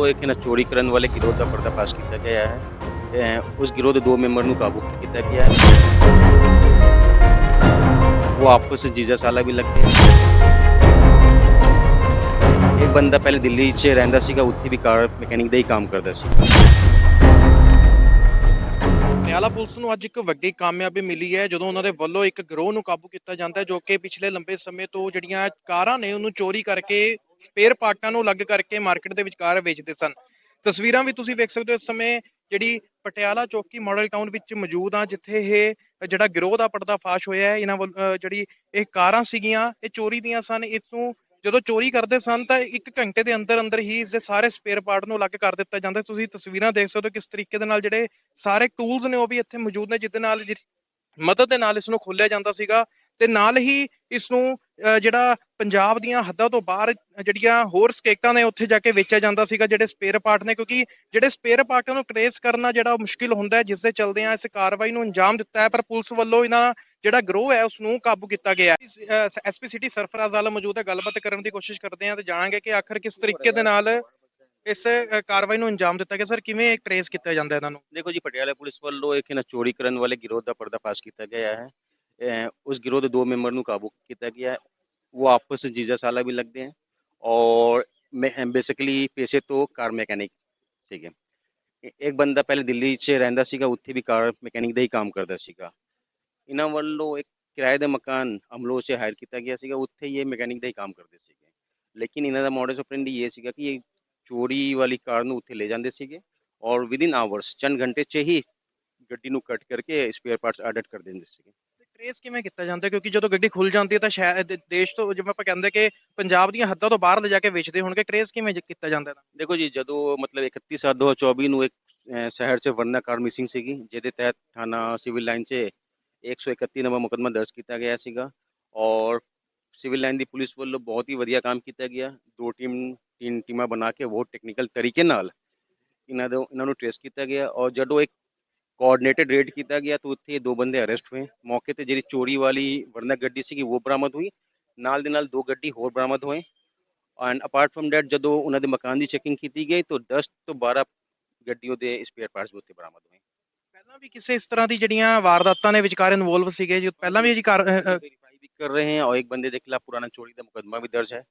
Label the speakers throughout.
Speaker 1: ਵੱਲੋਂ ਇੱਕ ਨਾ ਚੋਰੀ ਕਰਨ ਵਾਲੇ ਗਿਰੋਹ ਦਾ ਪਰਦਾਫਾਸ਼ ਕੀਤਾ ਗਿਆ ਹੈ। ਉਸ ਗਿਰੋਹ ਦੇ ਦੋ ਮੈਂਬਰ ਨੂੰ ਕਾਬੂ ਕੀਤਾ ਗਿਆ ਹੈ। ਉਹ ਆਪਸ ਵਿੱਚ ਜੀਜਾ ਸਾਲਾ ਵੀ ਲੱਗਦੇ ਹੈ ਇਹ ਬੰਦਾ ਪਹਿਲੇ ਦਿੱਲੀ 'ਚ ਰਹਿੰਦਾ ਸੀਗਾ, ਉੱਥੇ ਵੀ ਕਾਰ ਮਕੈਨਿਕ ਦਾ ਹੀ ਕੰਮ ਕਰਦਾ ਸੀ।
Speaker 2: ਪਟਿਆਲਾ ਪੁਲਿਸ ਨੂੰ ਅੱਜ ਇੱਕ ਵੱਡੀ ਕਾਮਯਾਬੀ ਮਿਲੀ ਹੈ ਜਦੋਂ ਉਹਨਾਂ ਦੇ ਵੱਲੋਂ ਇੱਕ ਗਰੋਹ ਨੂੰ ਕਾਬੂ ਕੀਤਾ ਜਾਂਦਾ ਹੈ ਜੋ ਕਿ ਪਿਛਲੇ ਲੰਬੇ ਸਮੇਂ ਤੋਂ ਜਿਹੜੀਆਂ ਕਾਰਾਂ ਨੇ ਉਹਨੂੰ ਚੋਰੀ ਕਰਕੇ ਸਪੇਅਰ ਪਾਰਟਾਂ ਨੂੰ ਅਲੱਗ ਕਰਕੇ ਮਾਰਕੀਟ ਦੇ ਵਿੱਚ ਕਾਰ ਵੇਚਦੇ ਸਨ। ਤਸਵੀਰਾਂ ਵੀ ਤੁਸੀਂ ਵੇਖ ਸਕਦੇ ਹੋ ਇਸ ਸਮੇਂ ਜਿਹੜੀ ਪਟਿਆਲਾ ਚੌਕੀ ਮਾਡਲ ਟਾਊਨ ਵਿੱਚ ਮੌਜੂਦ ਆ ਜਿੱਥੇ ਇਹ ਜਿਹੜਾ ਗਿਰੋਹ ਦਾ ਪਰਦਾਫਾਸ਼ ਹੋਇਆ ਹੈ ਇਹਨਾਂ ਜਿਹੜੀ ਇਹ ਕਾਰਾਂ ਸੀਗੀਆਂ ਇਹ ਚੋਰੀ ਦੀਆਂ ਸਨ ਇਸ ਨੂੰ ਜਦੋਂ ਚੋਰੀ ਕਰਦੇ ਸਨ ਤਾਂ ਇੱਕ ਘੰਟੇ ਦੇ ਅੰਦਰ ਅੰਦਰ ਹੀ ਇਸ ਦੇ ਸਾਰੇ ਸਪੇਅਰ ਪਾਰਟ ਨੂੰ ਅਲੱਗ ਕਰ ਦਿੱਤਾ ਜਾਂਦਾ। ਤੁਸੀਂ ਤਸਵੀਰਾਂ ਦੇਖ ਸਕਦੇ ਹੋ ਕਿਸ ਤਰੀਕੇ ਦੇ ਨਾਲ ਜਿਹੜੇ ਸਾਰੇ ਟੂਲਸ ਨੇ ਉਹ ਵੀ ਇੱਥੇ ਮੌਜੂਦ ਨੇ ਜਿਹਦੇ ਨਾਲ ਮਦਦ ਦੇ ਨਾਲ ਇਸ ਨੂੰ ਖੋਲਿਆ ਜਾਂਦਾ ਸੀਗਾ ਤੇ ਨਾਲ ਹੀ ਇਸ ਨੂੰ ਅਹ, ਜਿਹੜਾ ਪੰਜਾਬ ਦੀਆਂ ਹੱਦਾਂ ਤੋਂ ਬਾਹਰ ਜਿਹੜੀਆਂ ਹੋਰ ਸਟੇਟਾਂ ਨੇ ਉੱਥੇ ਜਾ ਕੇ ਵੇਚਿਆ ਜਾਂਦਾ ਸੀਗਾ ਜਿਹੜੇ ਸਪੇਅਰ ਪਾਰਟ ਨੇ ਕਿਉਂਕਿ ਜਿਹੜੇ ਸਪੇਅਰ ਪਾਰਟਾਂ ਨੂੰ ਟ੍ਰੇਸ ਕਰਨਾ ਜਿਹੜਾ ਮੁਸ਼ਕਿਲ ਹੁੰਦਾ ਹੈ ਜਿਸ ਦੇ ਚਲਦੇ ਆ ਇਸ ਕਾਰਵਾਈ ਨੂੰ ਅੰਜਾਮ ਦਿੱਤਾ ਹੈ ਪਰ ਪੁਲਿਸ ਵੱਲੋਂ ਇਹਨਾਂ ਜਿਹੜਾ ਗਰੋਹ ਹੈ ਉਸ ਨੂੰ ਕਾਬੂ ਕੀਤਾ ਗਿਆ ਹੈ ਐਸਪੀ ਸਿਟੀ ਸਰਫਰਾਜ਼ ਆਲਮ ਮੌਜੂਦ ਹੈ ਗੱਲਬਾਤ ਕਰਨ ਦੀ ਕੋਸ਼ਿਸ਼ ਕਰਦੇ ਹਾਂ ਤੇ ਜਾਣਾਂਗੇ ਕਿ ਆਖਰ ਕਿਸ ਤਰੀਕੇ ਦੇ ਨਾਲ ਇਸ ਅਹ, ਕਾਰਵਾਈ ਨੂੰ ਅੰਜਾਮ ਦਿੱਤਾ ਗਿਆ ਸਰ ਕਿਵੇਂ ਟ੍ਰੇਸ ਕੀਤਾ ਜਾਂਦਾ ਇਹਨਾਂ ਨੂੰ
Speaker 1: ਦੇਖੋ ਜੀ ਪਟਿਆਲਾ ਪੁਲਿਸ ਵੱਲੋਂ ਇੱਕ ਨਾ ਚੋਰੀ ਕਰਨ ਵਾਲੇ ਗਿਰੋਹ ਦਾ ਪਰਦਾਫਾਸ਼ ਕੀਤਾ ਗਿਆ ਹੈ ਅਹ ਉਸ ਗਿਰੋਹ ਦੇ ਦੋ ਮੈਂਬਰ ਨੂੰ ਕਾਬੂ ਕੀਤਾ ਗਿਆ ਹੈ वो आपस में जीजा साला भी लगते हैं और ਬੇਸਿਕਲੀ ਪੈਸੇ ਤੋਂ ਕਾਰ ਮੈਕੈਨਿਕ ਠੀਕ ਹੈ ਇ- ਇੱਕ ਬੰਦਾ ਪਹਿਲੇ ਦਿੱਲੀ 'ਚ ਰਹਿੰਦਾ ਸੀਗਾ ਉੱਥੇ ਵੀ ਕਾਰ ਮੈਕੈਨਿਕ ਦਾ ਹੀ ਕੰਮ ਕਰਦਾ ਸੀਗਾ ਇਹਨਾਂ ਵੱਲੋਂ ਇੱਕ ਕਿਰਾਏ ਦਾ ਮਕਾਨ ਹਮਲੋ ਸੇ ਹਾਇਰ ਕੀਤਾ ਗਿਆ ਸੀਗਾ ਉੱਥੇ ਇਹ ਮੈਕੈਨਿਕ ਦਾ ਹੀ ਕੰਮ ਕਰਦੇ ਸੀਗੇ। ਲੇਕਿਨ ਇਹਨਾਂ ਦਾ ਮੋਡਸ ਆਪਰੈਂਡੀ ਇਹ ਸੀਗਾ ਕਿ ਇਹ ਚੋਰੀ ਵਾਲੀ ਕਾਰ ਨੂੰ ਉੱਥੇ ਲੈ ਜਾਂਦੇ ਸੀਗੇ ਔਰ ਵਿਦਿਨ ਆਵਰਸ ਚੰਦ ਘੰਟੇ 'ਚ ਹੀ ਗੱਡੀ ਨੂੰ ਕੱਟ ਕਰਕੇ ਸਪੇਅਰ ਪਾਰਟਸ ਐਡਿਟ ਕਰ ਦਿੰਦੇ ਸੀਗੇ।
Speaker 2: ਟ੍ਰੇਸ ਕਿਵੇਂ ਕੀਤਾ ਜਾਂਦਾ? ਕਿਉਂਕਿ ਜਦੋਂ ਗੱਡੀ ਖੁੱਲ ਜਾਂਦੀ ਹੈ ਤਾਂ ਸ਼ਾਇਦ ਦੇਸ਼ ਤੋਂ ਜਿਵੇਂ ਆਪਾਂ ਕਹਿੰਦੇ ਕਿ ਪੰਜਾਬ ਦੀਆਂ ਹੱਦਾਂ ਤੋਂ ਬਾਹਰ ਲਿਜਾ ਕੇ ਵੇਚਦੇ ਹੋਣਗੇ ਟ੍ਰੇਸ ਕਿਵੇਂ ਜ- ਕੀਤਾ ਜਾਂਦਾ ਹੈ
Speaker 1: ਦੇਖੋ ਜੀ ਜਦੋਂ ਮਤਲਬ 31 ਸਾਲ 2024 ਨੂੰ ਇੱਕ ਸ਼ਹਿਰ 'ਚ ਵਰਨਾ ਕਾਰ ਮਿਸਿੰਗ ਸੀਗੀ ਜਿਹਦੇ ਤਹਿਤ ਥਾਣਾ ਸਿਵਲ ਲਾਈਨ 'ਚ 131 ਨੰਬਰ ਮੁਕੱਦਮਾ ਦਰਜ ਕੀਤਾ ਗਿਆ ਸੀਗਾ ਔਰ ਸਿਵਲ ਲਾਈਨ ਦੀ ਪੁਲਿਸ ਵੱਲੋਂ ਬਹੁਤ ਹੀ ਵਧੀਆ ਕੰਮ ਕੀਤਾ ਗਿਆ ਦੋ ਟੀਮ ਤਿੰਨ ਟੀਮਾਂ ਬਣਾ ਕੇ ਬਹੁਤ ਟੈਕਨੀਕਲ ਤਰੀਕੇ ਨਾਲ ਇਹਨਾਂ ਦੇ ਇਹਨਾਂ ਨੂੰ ਟ੍ਰੇਸ ਕੀਤਾ ਗਿਆ ਔਰ ਜਦੋਂ ਇੱਕ ਕੋਆਰਡੀਨੇਟਡ ਰੇਡ ਕੀਤਾ ਗਿਆ ਤਾਂ ਉੱਥੇ ਦੋ ਬੰਦੇ ਅਰੈਸਟ ਹੋਏ ਮੌਕੇ ਤੇ ਜਿਹੜੀ ਚੋਰੀ ਵਾਲੀ ਵਰਨਾ ਗੱਡੀ ਸੀਗੀ ਉਹ ਬਰਾਮਦ ਹੋਈ ਨਾਲ ਦੇ ਨਾਲ ਦੋ ਗੱਡੀ ਹੋਰ ਬਰਾਮਦ ਹੋਏ ਐਂਡ ਅਪਾਰਟ ਫਰਮ ਦੈਟ ਜਦੋਂ ਉਹਨਾਂ ਦੇ ਮਕਾਨ ਦੀ ਚੈਕਿੰਗ ਕੀਤੀ ਗਈ ਤਾਂ 10 ਤੋਂ 12 ਗੱਡੀਆਂ ਦੇ ਸਪੇਅਰ ਪਾਰਟਸ ਉੱਥੇ ਬਰਾਮਦ ਹੋਏ
Speaker 2: ਪਹਿਲਾਂ ਵੀ ਕਿਸੇ ਇਸ ਤਰ੍ਹਾਂ ਦੀ ਜਿਹੜੀਆਂ ਵਾਰਦਾਤਾਂ ਨੇ ਵਿਚਕਾਰ ਇਨਵੋਲਵ ਸੀਗੇ ਜੋ ਪਹਿਲਾਂ ਵੀ ਇਹ ਜੀ ਕਾਰ ਅ, ਅ,
Speaker 1: वेरीफाई भी कर रहे हैं और एक बंदे के खिलाफ पुराना चोरी का मुकदमा भी दर्ज है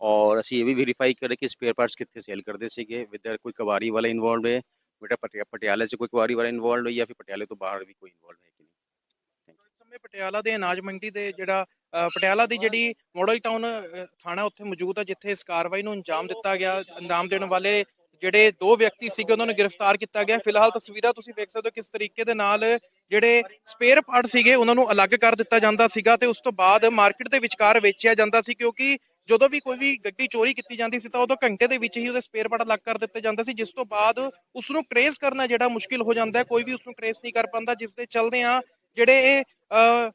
Speaker 1: और ਅਸੀਂ ਇਹ ਵੀ ਵੈਰੀਫਾਈ ਕਰੇ ਕਿ ਸਪੇਅਰ ਪਾਰਟਸ ਕਿੱਥੇ ਸੇਲ ਕਰਦੇ ਸੀਗੇ ਵਿਦਰ ਕੋਈ ਕਵਾਰੀ ਵਾਲਾ ਇਨਵੋਲਡ ਹੈ ਬੇਟਾ ਪਟਿਆ ਪਟਿਆਲੇ ਸੇ ਕੋਈ ਕਵਾਰੀ ਵਾਲਾ ਇਨਵੋਲਡ ਹੈ ਜਾਂ ਫਿਰ ਪਟਿਆਲੇ ਤੋਂ ਬਾਹਰ ਵੀ ਕੋਈ ਇਨਵੋਲਡ ਹੈ ਕਿ ਨਹੀਂ
Speaker 2: ਇਸ ਸਮੇਂ ਪਟਿਆਲਾ ਦੇ ਅਨਾਜ ਮੰਡੀ ਦੇ ਜਿਹੜਾ ਅ, ਪਟਿਆਲਾ ਦੀ ਜਿਹੜੀ ਮਾਡਲ ਟਾਊਨ ਅ, ਥਾਣਾ ਉੱਥੇ ਮੌਜੂਦ ਹੈ ਜਿੱਥੇ ਇਸ ਕਾਰਵਾਈ ਨੂੰ ਅੰਜਾਮ ਦਿੱਤਾ ਗਿਆ ਅੰਜਾਮ ਦੇਣ ਵਾਲੇ ਜਿਹੜੇ ਦੋ ਵਿਅਕਤੀ ਸੀਗੇ ਉਹਨਾਂ ਨੂੰ ਗ੍ਰਿਫਤਾਰ ਕੀਤਾ ਗਿਆ। ਫਿਲਹਾਲ ਤਸਵੀਰਾਂ ਤੁਸੀਂ ਵੇਖ ਸਕਦੇ ਹੋ ਕਿਸ ਤਰੀਕੇ ਦੇ ਨਾਲ ਜਿਹੜੇ ਸਪੇਅਰ ਪਾਰਟ ਸੀਗੇ ਉਹਨਾਂ ਨੂੰ ਅਲੱਗ ਕਰ ਦਿੱਤਾ ਜਾਂਦਾ ਸੀਗਾ ਤੇ ਉਸ ਤੋਂ ਬਾਅਦ ਮਾਰਕੀਟ ਦੇ ਵਿਚਕਾਰ ਵੇਚਿਆ ਜਾਂਦਾ ਸੀ ਕਿਉਂਕਿ ਜਦੋਂ ਵੀ ਕੋਈ ਵੀ ਗੱਡੀ ਚੋਰੀ ਕੀਤੀ ਜਾਂਦੀ ਸੀ ਤਾਂ ਉਦੋਂ ਘੰਟੇ ਦੇ ਵਿੱਚ ਹੀ ਉਹਦੇ ਸਪੇਅਰ ਪਾਰਟ ਅਲੱਗ ਕਰ ਦਿੱਤੇ ਜਾਂਦੇ ਸੀ ਜਿਸ ਤੋਂ ਬਾਅਦ ਉਸ ਨੂੰ ਟ੍ਰੇਸ ਕਰਨਾ ਜਿਹੜਾ ਮੁਸ਼ਕਿਲ ਹੋ ਜਾਂਦਾ ਕੋਈ ਵੀ ਉਸ ਨੂੰ ਟ੍ਰੇਸ ਨਹੀਂ ਕਰ ਪਾਉਂਦਾ ਜਿਸ ਦੇ ਚਲਦੇ ਆ ਜਿਹੜੇ ਇਹ ਅ,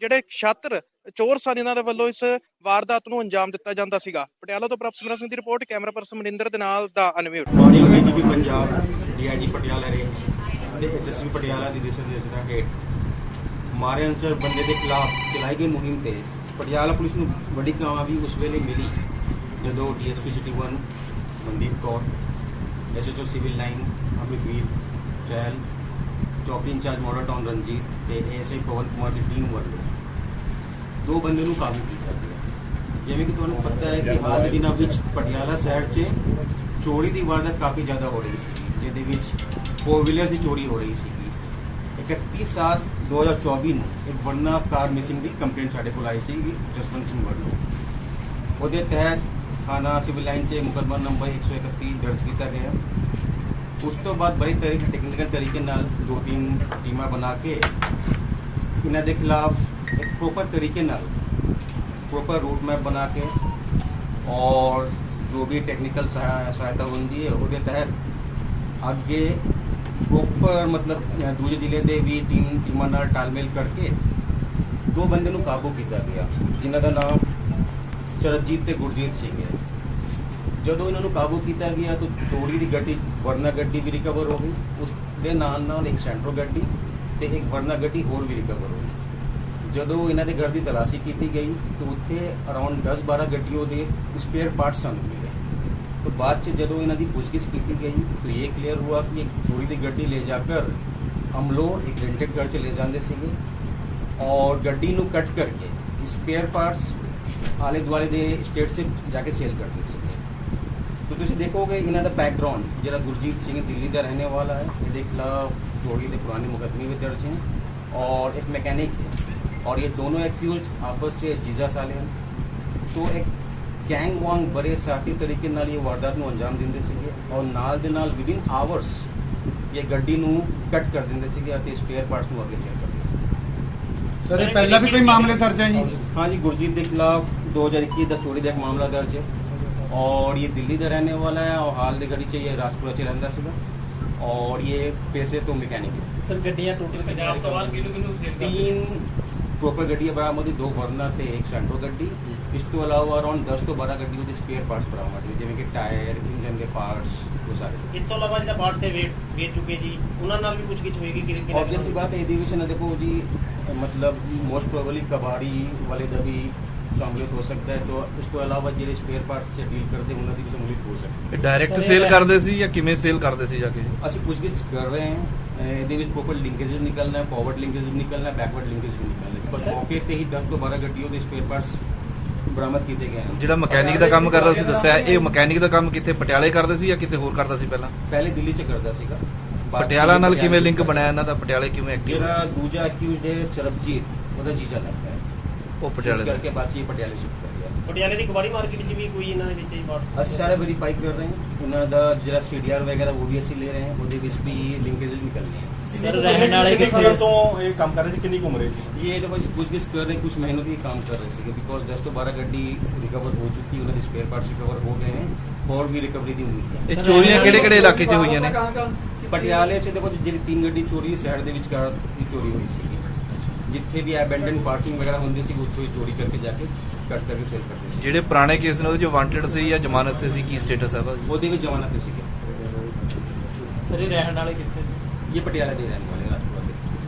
Speaker 2: ਜਿਹੜੇ ਛਾਤਰ ਚੋਰ ਸਨ ਇਹਨਾਂ ਦੇ ਵੱਲੋਂ ਇਸ ਵਾਰਦਾਤ ਨੂੰ ਅੰਜਾਮ ਦਿੱਤਾ ਜਾਂਦਾ ਸੀਗਾ। ਪਟਿਆਲਾ ਤੋਂ ਪ੍ਰਾਪਤ ਸਿਮਰਨ ਸਿੰਘ ਦੀ ਰਿਪੋਰਟ, ਕੈਮਰਾ ਪਰਸਨ ਮਨਿੰਦਰ ਦੇ ਨਾਲ ਦਾ unmute
Speaker 3: morning DGP Punjab, DIG Patiala range ਤੇ ਐਸਐਸਪੀ ਪਟਿਆਲਾ ਦੀ ਦਿਸ਼ਾ ਨਿਰਦੇਸ਼ਾਂ ਹੇਠ ਮਾਰੇ ਅਨਸਰ ਬੰਦੇ ਦੇ ਖਿਲਾਫ ਚਲਾਈ ਗਈ ਮੁਹਿੰਮ ਤੇ ਪਟਿਆਲਾ ਪੁਲਿਸ ਨੂੰ ਵੱਡੀ ਕਾਮਯਾਬੀ ਉਸ ਵੇਲੇ ਮਿਲੀ, ਜਦੋਂ DSP city 1 Mandeep Kaur, SHO civil line Amit Veer ਚੈਲ ਚੌਕੀ ਇੰਚਾਰਜ ਮਾਡਲ ਟਾਊਨ ਰਣਜੀਤ ਤੇ ਐਸਆਈ ਪਵਨ ਕੁਮਾਰ ਦੀ ਟੀਮ ਵੱਲੋਂ ਦੋ ਬੰਦੇ ਨੂੰ ਕਾਬੂ ਕੀਤਾ ਗਿਆ ਜਿਵੇਂ ਕਿ ਤੁਹਾਨੂੰ ਪਤਾ ਹੈ ਕਿ ਹਾਲ ਦੇ ਦਿਨਾਂ ਵਿੱਚ ਪਟਿਆਲਾ ਸ਼ਹਿਰ 'ਚ ਚੋਰੀ ਦੀ ਵਾਰਦਾਤ ਕਾਫੀ ਜ਼ਿਆਦਾ ਹੋ ਰਹੀ ਸੀ, ਜਿਹਦੇ ਵਿੱਚ ਫੋਰ ਵੀਲਰਸ ਦੀ ਚੋਰੀ ਹੋ ਰਹੀ ਸੀ। 31 ਸਾਤ 2024 ਨੂੰ ਇੱਕ ਵਰਨਾ ਕਾਰ ਮਿਸਿੰਗ ਦੀ ਕੰਪਲੇਂਟ ਸਾਡੇ ਕੋਲ ਆਈ ਸੀ, ਜਸਵੰਤ ਸਿੰਘ ਵੱਲੋਂ ਉਹਦੇ ਤਹਿਤ ਥਾਣਾ ਸਿਵਲ ਲਾਈਨ 'ਚ ਮੁਕੱਦਮਾ ਨੰਬਰ 131 ਦਰਜ ਕੀਤਾ ਗਿਆ। ਉਸ ਤੋਂ ਬਾਅਦ ਬੜੀ ਤਰੀਕੇ ਟੈਕਨੀਕਲ ਤਰੀਕੇ ਨਾਲ ਦੋ ਤਿੰਨ ਟੀਮਾਂ ਬਣਾ ਕੇ ਇਹਨਾਂ ਦੇ ਖਿਲਾਫ ਇੱਕ ਪ੍ਰੋਪਰ ਤਰੀਕੇ ਨਾਲ ਪ੍ਰੋਪਰ ਰੂਟ ਮੈਪ ਬਣਾ ਕੇ ਔਰ ਜੋ ਵੀ ਟੈਕਨੀਕਲ ਸਹਾਇਤਾ ਹੁੰਦੀ ਹੈ ਉਹਦੇ ਤਹਿਤ ਅੱਗੇ ਪ੍ਰੋਪਰ ਮਤਲਬ ਦੂਜੇ ਜ਼ਿਲ੍ਹੇ ਦੇ ਵੀ ਟੀਮ ਟੀਮਾਂ ਨਾਲ ਤਾਲਮੇਲ ਕਰਕੇ ਦੋ ਬੰਦੇ ਨੂੰ ਕਾਬੂ ਕੀਤਾ ਗਿਆ ਜਿਨ੍ਹਾਂ ਦਾ ਨਾਮ ਸਰਜੀਤ ਤੇ ਗੁਰਜੀਤ ਸਿੰਘ ਹੈ ਜਦੋਂ ਇਹਨਾਂ ਨੂੰ ਕਾਬੂ ਕੀਤਾ ਗਿਆ ਤਾਂ ਚੋਰੀ ਦੀ ਗੱਡੀ ਵਰਨਾ ਗੱਡੀ ਵੀ ਰਿਕਵਰ ਹੋ ਗਈ ਉਸ ਦੇ ਨਾਲ ਨਾਲ ਇੱਕ ਸੈਂਟਰੋ ਗੱਡੀ ਤੇ ਇੱਕ ਵਰਨਾ ਗੱਡੀ ਹੋਰ ਵੀ ਰਿਕਵਰ ਹੋ ਗਈ ਜਦੋਂ ਇਹਨਾਂ ਦੇ ਘਰ ਦੀ ਤਲਾਸ਼ੀ ਕੀਤੀ ਗਈ, ਤਾਂ ਉੱਥੇ ਅਰਾਊਂਡ 10-12 ਗੱਡੀਆਂ ਦੇ ਸਪੇਅਰ ਪਾਰਟਸ ਸਾਨੂੰ ਮਿਲੇ। तो बाद से जो इन्हों की पूछगिछ की गई तो ये क्लियर हुआ कि एक चोरी की गड्डी ले जाकर हम लोग एक रेंटेड घर से ले जाते थे और गड्डी ਨੂੰ कट करके स्पेयर पार्ट्स ਆਲੇ ਦੁਆਲੇ ਦੇ ਸਟੇਟ ਸੇ ਜਾ ਕੇ ਸੇਲ ਕਰਦੇ ਸੀ ਤੋ ਤੁਸੀਂ ਦੇਖੋਗੇ ਇਹਨਾਂ ਦਾ ਬੈਕਗ੍ਰਾਉਂਡ ਜਿਹੜਾ ਗੁਰਜੀਤ ਸਿੰਘ ਦਿੱਲੀ ਦਾ ਰਹਿਣੇ ਵਾਲਾ ਹੈ ਇਹਦੇ ਖਿਲਾਫ ਚੋਰੀ ਦੇ ਪੁਰਾਣੇ ਮੁਕਦਮੇ ਵੀ ਦਰਜ ਹਨ ਔਰ ਇੱਕ ਮਕੈਨਿਕ और ये दोनों एक्यूज आपस से जीजा साले हैं तो एक ਗੈਂਗ ਵਾਂਗ ਬੜੇ ਸਾਥੀ ਤਰੀਕੇ ਨਾਲ ਇਹ ਵਾਰਦਾਤ ਨੂੰ ਅੰਜਾਮ ਦਿੰਦੇ ਸੀਗੇ ਔਰ ਨਾਲ ਦੇ ਨਾਲ ਵਿਦਿਨ ਆਵਰਸ ਇਹ ਗੱਡੀ ਨੂੰ ਕੱਟ ਕਰ ਦਿੰਦੇ ਸੀਗੇ ਅਤੇ ਸਪੇਅਰ ਪਾਰਟਸ ਨੂੰ ਅੱਗੇ ਸੇਲ ਕਰਦੇ ਸੀ
Speaker 4: ਸਰ ਇਹ ਪਹਿਲਾਂ ਵੀ ਕੋਈ ਮਾਮਲੇ ਦਰਜ ਹੈ ਜੀ
Speaker 3: हाँ जी गुरजीत के खिलाफ 2021 ਦਾ ਚੋਰੀ ਦਾ ਇੱਕ ਮਾਮਲਾ ਦਰਜ ਹੈ और ये दिल्ली ਦਾ रहने वाला है और हाल ਦੀ घड़ी ਚ ਇਹ ਰਾਜਪੁਰਾ ਚ ਰਹਿੰਦਾ ਸੀਗਾ और ये पैसे तो मैकेनिक है
Speaker 5: ਸਰ ਗੱਡੀਆਂ ਟੋਟਲ ਪੰਜਾਬ ਤੋਂ ਬਾਹਰ ਕਿਹਨੂੰ ਕਿਹਨੂੰ ਸੇਲ ਕਰਦੇ
Speaker 3: तीन ਪ੍ਰੋਪਰ ਗੱਡੀਆਂ ਬਰਾਮਦ ਹੋਈ ਦੋ ਵਰਨਾ ਤੇ ਇੱਕ ਸੈਂਟਰੋ ਗੱਡੀ ਇਸ ਤੋਂ ਇਲਾਵਾ ਅਰਾਊਂਡ 10 ਤੋਂ 12 ਗੱਡੀ ਉਹਦੇ ਸਪੇਅਰ ਪਾਰਟਸ ਬਰਾਮਦ ਹੋਏ ਜਿਵੇਂ ਕਿ ਟਾਇਰ ਇੰਜਨ ਦੇ ਪਾਰਟਸ ਉਹ ਸਾਰੇ
Speaker 5: ਇਸ ਤੋਂ ਇਲਾਵਾ ਜਿਹੜਾ ਬਾਹਰ ਤੇ ਵੇਟ ਵੇਚ ਚੁੱਕੇ ਜੀ ਉਹਨਾਂ ਨਾਲ ਵੀ ਪੁੱਛਗਿੱਛ ਹੋਏਗੀ ਕਿ ਕਿਹਨੇ
Speaker 3: ਆਬਵੀਅਸਲੀ ਬਾਤ ਹੈ ਇਹਦੇ ਵਿੱਚ ਨਾ ਦੇਖੋ ਜੀ ਮਤਲਬ ਮੋਸਟ ਪ੍ਰੋਬਬਲੀ ਕਬਾੜੀ ਵਾਲੇ ਦਾ ਵੀ ਸ਼ਾਮਿਲਤ ਹੋ ਸਕਦਾ ਹੈ ਤੋਂ ਇਸ ਤੋਂ ਇਲਾਵਾ ਜਿਹੜੇ ਸਪੇਅਰ ਪਾਰਟਸ ਸੇ ਡੀਲ ਕਰਦੇ ਉਹਨਾਂ ਦੀ ਵੀ ਸ਼ਮੂਲੀਅਤ ਹੋ ਸਕਦੀ
Speaker 6: ਇਹ ਡਾਇਰੈਕਟ ਸੇਲ ਕਰਦੇ ਸੀ ਜਾਂ ਕਿਵੇਂ ਸੇਲ ਕਰਦੇ ਸੀ ਜਾ ਕੇ?
Speaker 3: ਹੈ ਅਸੀਂ ਪੁੱਛਗਿੱਛ ਕਰ ਰਹੇ ਹਾਂ ਇਹਦੇ ਵਿੱਚ ਪ੍ਰੋਪਰ ਲਿੰਕੇजेस ਨਿਕਲਣਾ ਹੈ ਫਾਰਵਰਡ ਲਿੰਕੇਜ ਵੀ ਨਿਕਲਣਾ ਹੈ ਬੈਕਵਰਡ ਲਿੰਕੇਜ ਵੀ ਨਿਕਲਣਾ। ਹੈ ਪਰ ਮੌਕੇ ਤੇ ਹੀ 10 ਤੋਂ 12 ਗੱਡੀਆਂ ਦੇ ਸਪੇਅਰ ਪਾਰਟਸ ਬਰਾਮਦ ਕੀਤੇ ਗਏ ਹਨ।
Speaker 6: ਜਿਹੜਾ ਮਕੈਨਿਕ ਦਾ ਕੰਮ ਕਰਦਾ ਸੀ ਦੱਸਿਆ ਇਹ ਮਕੈਨਿਕ ਦਾ ਕੰਮ ਕਿੱਥੇ ਪਟਿਆਲੇ ਕਰਦੇ ਸੀ ਜਾਂ ਕਿਤੇ ਹੋਰ ਕਰਦਾ ਸੀ ਪਹਿਲਾਂ?
Speaker 3: ਪਹਿਲੇ ਦਿੱਲੀ ਚ ਕਰਦਾ ਸੀਗਾ।
Speaker 6: ਪਟਿਆਲਾ ਨਾਲ ਕਿਵੇਂ ਲਿੰਕ। ਬਣਾਇਆ ਇਹਨਾਂ ਦਾ? ਪਟਿਆਲੇ ਕਿਵੇਂ ਐਕਟਿਵ
Speaker 3: ਜਿਹੜਾ ਦੂਜਾ ਅਕਿਊਜ਼ਡ ਹੈ ਸਰਬਜੀਤ ਉਹਦਾ ਜੀਜਾ ਲੱਗਦਾ। ਹੈ
Speaker 6: ਉਹ ਪਟਿਆਲੇ
Speaker 3: ਕਰਕੇ ਬਾਚੀ ਪਟਿਆਲੇ ਸ਼ਿਫਟ ਕਰ ਲਿਆ
Speaker 5: ਪਟਿਆਲੇ ਦੀ ਕੁਵਾਰੀ ਮਾਰਕੀਟ 'ਚ ਵੀ ਕੋਈ ਇਹਨਾਂ ਦੇ ਵਿੱਚ ਹੀ ਬਾਟ
Speaker 3: ਅਸੀਂ ਸਾਰਾ ਵੈਰੀਫਾਈ ਕਰ ਰਹੇ ਹਾਂ। ਉਹਨਾਂ ਦਾ ਜਿਹੜਾ ਸੀਡੀਆਰ ਵਗੈਰਾ ਉਹ ਵੀ ਅਸੀਂ ਲੈ ਰਹੇ ਹਾਂ। ਉਹਦੇ ਵਿੱਚ ਵੀ ਲਿੰਕੇजेस ਨਿਕਲ ਰਹੇ ਹਨ
Speaker 5: ਸਰ ਰਹਿਣ ਵਾਲੇ ਕਿੱਥੇ?
Speaker 7: ਸਾਲਾਂ ਤੋਂ ਇਹ ਕੰਮ ਕਰ ਰਹੇ ਸੀ? ਕਿੰਨੀ ਕੁ ਉਮਰ ਹੈ ਜੀ?
Speaker 3: ये देखो कुछ किस कर रहे कुछ महीनों की काम कर रहे थे बिकॉज दस तो बारह गड्डी रिकवर हो चुकी है उन्होंने स्पेयर पार्ट्स रिकवर हो गए हैं और भी रिकवरी की उम्मीद है
Speaker 6: ਇਹ ਚੋਰੀਆਂ ਕਿਹੜੇ ਕਿਹੜੇ ਇਲਾਕੇ 'ਚ ਹੋਈਆਂ ਨੇ?
Speaker 3: ਪਟਿਆਲੇ 'ਚ ਦੇਖੋ ਜਿਹੜੀ ਤਿੰਨ ਗੱਡੀ ਚੋਰੀ ਸ਼ਹਿਰ ਦੇ ਵਿਚਕਾਰ ਦੀ ਚੋਰੀ ਹੋਈ ਸੀ ਜਿੱਥੇ ਵੀ ਅਬੈਂਡਨ ਪਾਰਕਿੰਗ ਵਗੈਰਾ ਹੁੰਦੀ ਸੀ ਉੱਥੋਂ ਹੀ ਚੋਰੀ ਕਰਕੇ ਜਾ ਕੇ ਕੱਟ ਕਰਕੇ ਸੇਲ ਕਰਦੇ ਸੀ।
Speaker 6: ਜਿਹੜੇ ਪੁਰਾਣੇ ਕੇਸ ਨੇ ਉਹਦੇ 'ਚ ਵਾਂਟਡ ਸੀ ਜਾਂ ਜ਼ਮਾਨਤ ਤੇ ਸੀ ਕੀ ਸਟੇਟਸ ਹੈ ਉਹਦਾ?
Speaker 3: ਉਹਦੇ ਵਿੱਚ ਜ਼ਮਾਨਤ ਸੀਗੇ।
Speaker 5: ਸਰ ਇਹ ਰਹਿਣ ਵਾਲੇ ਕਿੱਥੇ
Speaker 3: ਇਹ ਪਟਿਆਲਾ ਦੇ ਰਹਿਣ ਵਾਲੇ।